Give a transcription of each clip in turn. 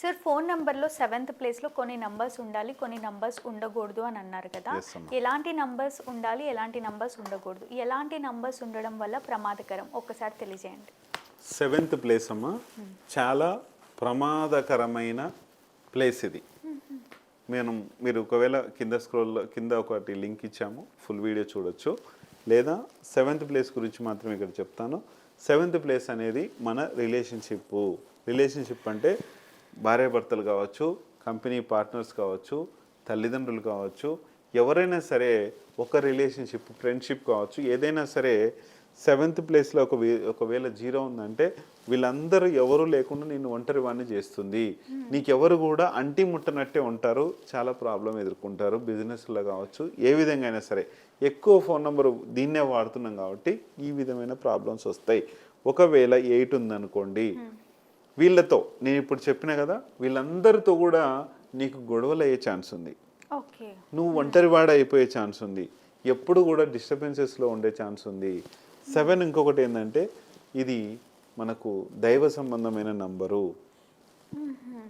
Sir phone నంబర్లో seventh ప్లేస్లో కొన్ని నంబర్స్ ఉండాలి కొన్ని నంబర్స్ ఉండకూడదు అని అన్నారు కదా. ఎలాంటి నంబర్స్ ఉండాలి ఎలాంటి నంబర్స్ ఉండకూడదు? ఎలాంటి నంబర్స్ ఉండడం వల్ల ప్రమాదకరం? ఒక్కసారి తెలియజేయండి. సెవెంత్ ప్లేస్ అమ్మ. చాలా ప్రమాదకరమైన ప్లేస్ ఇది. మేము మీరు ఒకవేళ కింద స్క్రోల్ కింద ఒకటి లింక్ ఇచ్చాము ఫుల్ వీడియో చూడొచ్చు. లేదా సెవెంత్ ప్లేస్ గురించి మాత్రం ఇక్కడ చెప్తాను. సెవెంత్ ప్లేస్ అనేది మన రిలేషన్షిప్ రిలేషన్షిప్ అంటే భార్యాభర్తలు కావచ్చు కంపెనీ పార్ట్నర్స్ కావచ్చు తల్లిదండ్రులు కావచ్చు ఎవరైనా సరే ఒక రిలేషన్షిప్ ఫ్రెండ్షిప్ కావచ్చు ఏదైనా సరే సెవెంత్ ప్లేస్లో ఒక వే- ఒకవేళ జీరో ఉందంటే వీళ్ళందరూ ఎవరు లేకుండా నేను ఒంటరి వాడిని చేస్తుంది. నీకెవరు కూడా అంటి ముట్టనట్టే ఉంటారు చాలా ప్రాబ్లం ఎదుర్కొంటారు బిజినెస్లో కావచ్చు ఏ విధంగా అయినా సరే. ఎక్కువ ఫోన్ నెంబర్ దీన్నే వాడుతున్నాం కాబట్టి ఈ విధమైన ప్రాబ్లమ్స్ వస్తాయి. ఒకవేళ ఎయిట్ ఉందనుకోండి వీళ్ళతో నేను ఇప్పుడు చెప్పిన కదా వీళ్ళందరితో కూడా నీకు గొడవలు అయ్యే ఛాన్స్ ఉంది. నువ్వు ఒంటరివాడ అయిపోయే ఛాన్స్ ఉంది. ఎప్పుడు కూడా డిస్టర్బెన్సెస్లో ఉండే ఛాన్స్ ఉంది. సెవెన్ ఇంకొకటి ఏంటంటే ఇది మనకు దైవ సంబంధమైన నంబరు.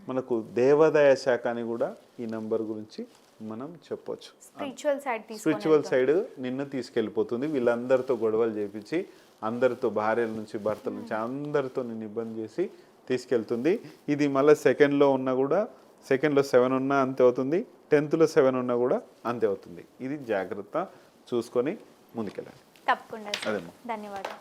మనకు దేవాదాయ శాఖ అని కూడా ఈ నంబర్ గురించి మనం చెప్పొచ్చు. స్పిరిచువల్ సైడ్ స్పిరిచువల్ తీసుకొని సైడ్ నిన్ను తీసుకెళ్ళిపోతుంది. వీళ్ళందరితో గొడవలు చేపించి అందరితో భార్యల నుంచి భర్తల నుంచి అందరితో నిన్ను ఇబ్బంది చేసి తీసుకెళ్తుంది. ఇది మళ్ళీ సెకండ్లో ఉన్నా కూడా సెకండ్లో సెవెన్ ఉన్నా అంతే అవుతుంది. టెన్త్లో సెవెన్ ఉన్నా కూడా అంతే అవుతుంది. ఇది జాగ్రత్త చూసుకొని ముందుకెళ్ళాలి తప్పకుండా. ధన్యవాదాలు.